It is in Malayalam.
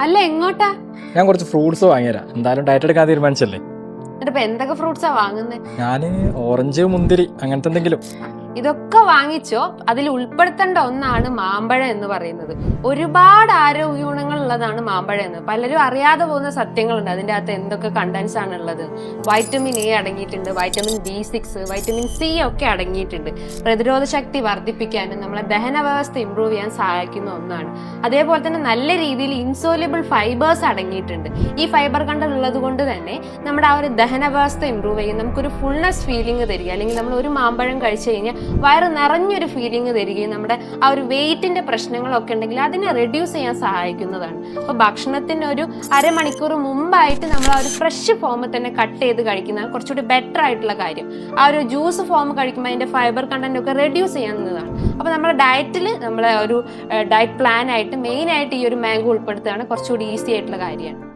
അല്ല എങ്ങോട്ടാ? ഞാൻ കുറച്ച് ഫ്രൂട്ട്സ് വാങ്ങിയരാ എന്തായാലും ഡയറ്റ് എടുക്കാൻ തീരുമാനിച്ചല്ലേ? എന്നിട്ട് എന്തൊക്കെ ഫ്രൂട്ട്സാ വാങ്ങുന്നത് ഞാൻ ഓറഞ്ച് മുന്തിരി അങ്ങനത്തെ എന്തെങ്കിലും. ഇതൊക്കെ വാങ്ങിച്ചോ അതിൽ ഉൾപ്പെടുത്തേണ്ട ഒന്നാണ് മാമ്പഴം എന്ന് പറയുന്നത്. ഒരുപാട് ആരോഗ്യ ഗുണങ്ങൾ ഉള്ളതാണ് മാമ്പഴം എന്ന്. പലരും അറിയാതെ പോകുന്ന സത്യങ്ങളുണ്ട്. അതിന്റെ അകത്ത് എന്തൊക്കെ കണ്ടൻസ് ആണ് ഉള്ളത്. വൈറ്റമിൻ എ അടങ്ങിയിട്ടുണ്ട് vitamin B six vitamin C ഒക്കെ അടങ്ങിയിട്ടുണ്ട്. പ്രതിരോധ ശക്തി വർദ്ധിപ്പിക്കാനും നമ്മളെ ദഹന വ്യവസ്ഥ ഇമ്പ്രൂവ് ചെയ്യാൻ സഹായിക്കുന്ന ഒന്നാണ്. അതേപോലെ തന്നെ നല്ല രീതിയിൽ ഇൻസോലിബിൾ ഫൈബേഴ്സ് അടങ്ങിയിട്ടുണ്ട്. ഈ ഫൈബർ കണ്ടന്റ് ഉള്ളത് കൊണ്ട് തന്നെ നമ്മുടെ ആ ഒരു ദഹന വ്യവസ്ഥ ഇമ്പ്രൂവ് ചെയ്യും. നമുക്കൊരു ഫുൾനെസ് ഫീലിംഗ് തരിക. അല്ലെങ്കിൽ നമ്മൾ ഒരു മാമ്പഴം കഴിച്ചു കഴിഞ്ഞാൽ വയറ് നിറഞ്ഞൊരു ഫീലിംഗ് തരികയും നമ്മുടെ ആ ഒരു വെയിറ്റിന്റെ പ്രശ്നങ്ങളൊക്കെ ഉണ്ടെങ്കിൽ അതിനെ റെഡ്യൂസ് ചെയ്യാൻ സഹായിക്കുന്നതാണ്. അപ്പോൾ ഭക്ഷണത്തിന് ഒരു അരമണിക്കൂർ മുമ്പായിട്ട് നമ്മൾ ആ ഒരു ഫ്രഷ് ഫോമിൽ തന്നെ കട്ട് ചെയ്ത് കഴിക്കുന്നതാണ് കുറച്ചുകൂടി ബെറ്റർ ആയിട്ടുള്ള കാര്യം. ആ ഒരു ജ്യൂസ് ഫോം കഴിക്കുമ്പോൾ അതിന്റെ ഫൈബർ കണ്ടന്റ് ഒക്കെ റെഡ്യൂസ് ചെയ്യുന്നതാണ് അപ്പോൾ നമ്മുടെ ഡയറ്റിൽ നമ്മളെ ഒരു ഡയറ്റ് പ്ലാൻ ആയിട്ട് മെയിൻ ആയിട്ട് ഈ ഒരു മാംഗോ ഉൾപ്പെടുത്തുകയാണ് കുറച്ചുകൂടി ഈസി ആയിട്ടുള്ള കാര്യമാണ്.